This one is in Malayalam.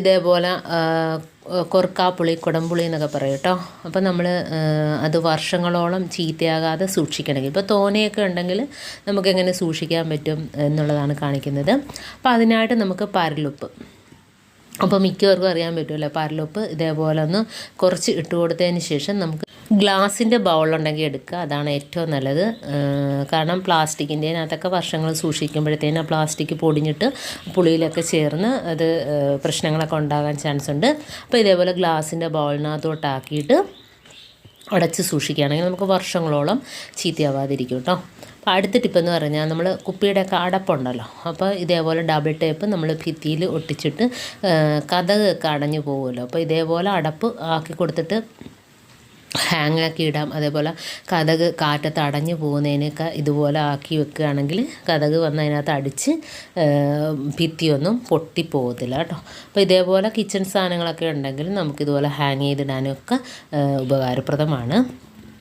ഇതേപോലെ കൊർക്കാപ്പുളി കുടംപുളി എന്നൊക്കെ പറയും കേട്ടോ. അപ്പോൾ നമ്മൾ അത് വർഷങ്ങളോളം ചീത്തയാകാതെ സൂക്ഷിക്കണമെങ്കിൽ. ഇപ്പോൾ തോനെയൊക്കെ ഉണ്ടെങ്കിൽ നമുക്കെങ്ങനെ സൂക്ഷിക്കാൻ പറ്റും എന്നുള്ളതാണ് കാണിക്കുന്നത്. അപ്പോൾ അതിനായിട്ട് നമുക്ക് പരലുപ്പ്. അപ്പോൾ മിക്കവർക്കും അറിയാൻ പറ്റുമല്ലോ പരലുപ്പ് ഇതേപോലെ ഒന്ന് കുറച്ച് ഇട്ട് കൊടുത്തതിന് ശേഷം നമുക്ക് ഗ്ലാസിന്റെ ബൗളുണ്ടെങ്കിൽ എടുക്കുക. അതാണ് ഏറ്റവും നല്ലത്. കാരണം പ്ലാസ്റ്റിക്കിന്റെ അതൊക്കെ വർഷങ്ങൾ സൂക്ഷിക്കുമ്പോഴത്തേനും ആ പ്ലാസ്റ്റിക് പൊടിഞ്ഞിട്ട് പുളിയിലൊക്കെ ചേർന്ന് അത് പ്രശ്നങ്ങളൊക്കെ ഉണ്ടാകാൻ ചാൻസ് ഉണ്ട്. അപ്പോൾ ഇതേപോലെ ഗ്ലാസിന്റെ ബൗളിനകത്തോട്ടാക്കിയിട്ട് അടച്ച് സൂക്ഷിക്കുകയാണെങ്കിൽ നമുക്ക് വർഷങ്ങളോളം ചീത്തയാവാതിരിക്കും കേട്ടോ. അപ്പോൾ അടുത്ത ടിപ്പെന്ന് പറഞ്ഞാൽ നമ്മൾ കുപ്പിയുടെയൊക്കെ അടപ്പുണ്ടല്ലോ. അപ്പോൾ ഇതേപോലെ ഡബിൾ ടേപ്പ് നമ്മൾ ഭിത്തിയിൽ ഒട്ടിച്ചിട്ട് കഥകൊക്കെ അടഞ്ഞു പോകുമല്ലോ അപ്പോൾ ഇതേപോലെ അടപ്പ് ആക്കി കൊടുത്തിട്ട് ഹാങ് ആക്കി ഇടാം. അതേപോലെ കഥക് കാറ്റത്ത് അടഞ്ഞു പോകുന്നതിനൊക്കെ ഇതുപോലെ ആക്കി വെക്കുകയാണെങ്കിൽ കഥക് വന്ന് അതിനകത്ത് അടിച്ച് ഭിത്തിയൊന്നും പൊട്ടിപ്പോകത്തില്ല കേട്ടോ. അപ്പോൾ ഇതേപോലെ കിച്ചൺ സാധനങ്ങളൊക്കെ ഉണ്ടെങ്കിൽ നമുക്കിതുപോലെ ഹാങ് ചെയ്തിടാനൊക്കെ ഉപകാരപ്രദമാണ്.